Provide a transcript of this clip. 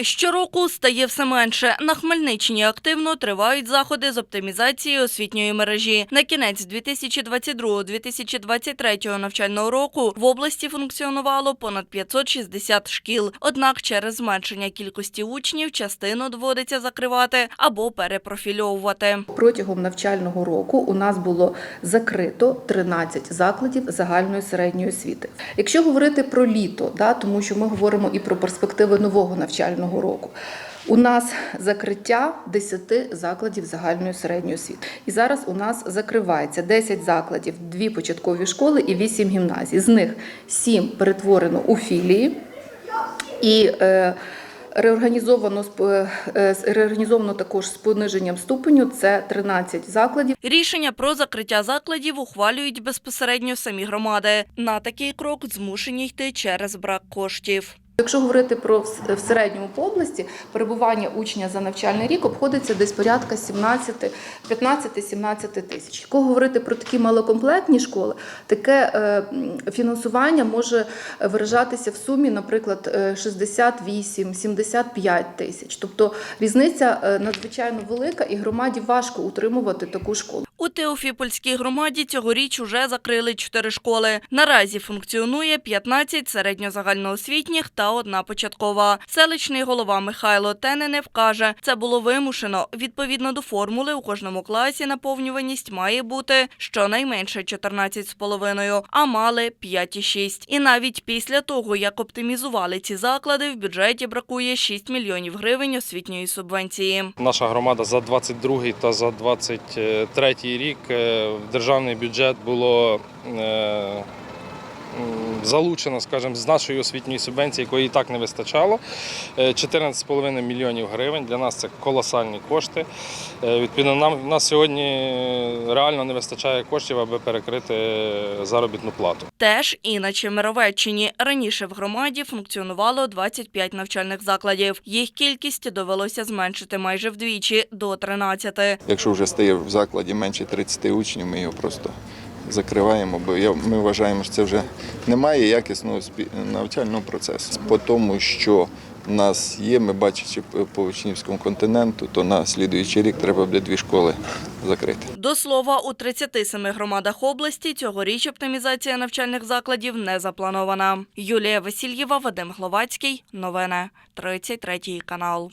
Щороку стає все менше. На Хмельниччині активно тривають заходи з оптимізації освітньої мережі. На кінець 2022-2023 навчального року в області функціонувало понад 560 шкіл. Однак через зменшення кількості учнів частину доводиться закривати або перепрофільовувати. Протягом навчального року у нас було закрито 13 закладів загальної середньої освіти. Якщо говорити про літо, да, тому що ми говоримо і про перспективи нового навчального року. У нас закриття 10 закладів загальної середньої освіти. І зараз у нас закривається 10 закладів, 2 початкові школи і 8 гімназій. З них 7 перетворено у філії. І е, реорганізовано е, е, реорганізовано також з пониженням ступеню. Це 13 закладів. Рішення про закриття закладів ухвалюють безпосередньо самі громади. На такий крок змушені йти через брак коштів. Якщо говорити про в середньому по області, перебування учня за навчальний рік обходиться десь порядка 17, 15-17 тисяч. Якщо говорити про такі малокомплектні школи, таке е, фінансування може виражатися в сумі, наприклад, е, 68-75 тисяч. Тобто різниця е, надзвичайно велика, і громаді важко утримувати таку школу. У Теофіпольській громаді цьогоріч уже закрили чотири школи. Наразі функціонує 15 середньозагальноосвітніх та одна початкова. Селищний голова Михайло Тененев каже, це було вимушено. Відповідно до формули, у кожному класі наповнюваність має бути щонайменше 14,5, а мали 5,6. І навіть після того, як оптимізували ці заклади, в бюджеті бракує 6 мільйонів гривень освітньої субвенції. Наша громада за 22 та за 23 рік е, в державний бюджет було е, залучено, скажімо, з нашої освітньої субвенції, якої і так не вистачало. е, 14,5 мільйонів гривень. Для нас це колосальні кошти. Е, Відповідно, нам на сьогодні реально не вистачає коштів, аби перекрити е, заробітну плату. Теж і на Чемеровеччині. Раніше в громаді функціонувало 25 навчальних закладів. Їх кількість довелося зменшити майже вдвічі до 13. Якщо вже стає в закладі менше 30 учнів, ми його просто закриваємо, бо я- ми вважаємо, що це вже немає якісного навчального процесу. По тому, що нас є, ми бачачи по учнівському континенту, то на слідуючий рік треба буде дві школи закрити. До слова, у 37 громадах області цьогоріч оптимізація навчальних закладів не запланована. Юлія Васильєва, Вадим Гловацький. Новини. 33 канал.